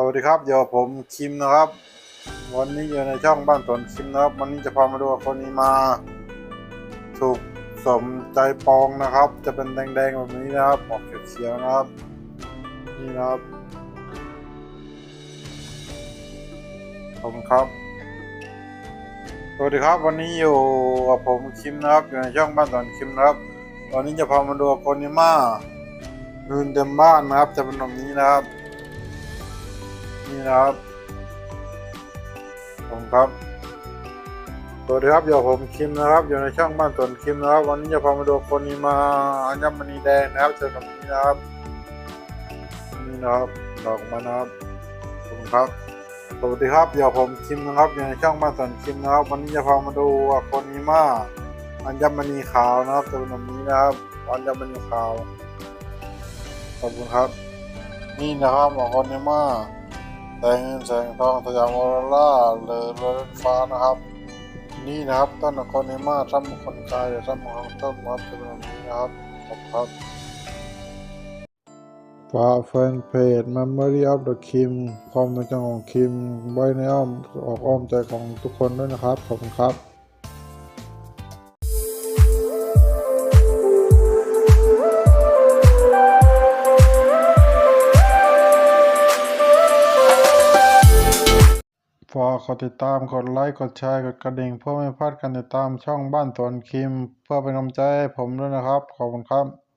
สวัสดีครับเดี๋ยวผมคิมนะครับ วันนี้อยู่ในช่องบ้านสวนคิมนะครับ วันนี้จะพามาดูคนนี้มาถูกสมใจปองนะครับ จะเป็นแดงๆแบบนี้นะครับออกเขียวๆนะครับ นี่นะครับขอบคุณครับสวัสดีครับ วันนี้อยู่กับผมคิมนะครับอยู่ในช่องบ้านสวนคิมนะครับวันนี้จะพามาดูคนนี้มารืนเต็มบ้านนะครับ จะเป็นแบบนี้นะครับ นี่นะครับ ผมครับสวัสดีครับเดี๋ยวผมคิมนะครับ อยู่ในช่องบ้านสวนคิมนะครับ วันนี้จะพามาดูคนนี้มาอัญมณีแดงนะครับเจอกับนี้นะครับนี่นะครับดอกมานะครับผมครับสวัสดีครับเดี๋ยวผมคิมนะครับ อยู่ในช่องบ้านสวนคิมนะครับ วันนี้จะพามาดูคนนี้มาอัญมณีขาวนะครับเจอกับนี้นะครับอัญมณีขาวขอบคุณครับ นี่นะครับของคนนี้มา แสงเงินแสงทองสยามออโรร่าหรือรถฟฟ้านะครับ นี่นะครับต้นนครเนมาซ้ำคนกายหรือซ้ำของต้นมัดเป็นแบบนี้นะครับขอบคุณครับฝากแฟนเพจ Memory of the Kim ความในใจของคิม ไว้ในอ้อมออกอ้อมใจของทุกคนด้วยนะครับ ขอบคุณครับ ฝากกดติดตามกดไลค์กดแชร์กดกระดิ่ง เพื่อไม่พลาดการติดตามช่องบ้านสวนคิม เพื่อเป็นกำลังใจให้ผมด้วยนะครับ ขอบคุณครับ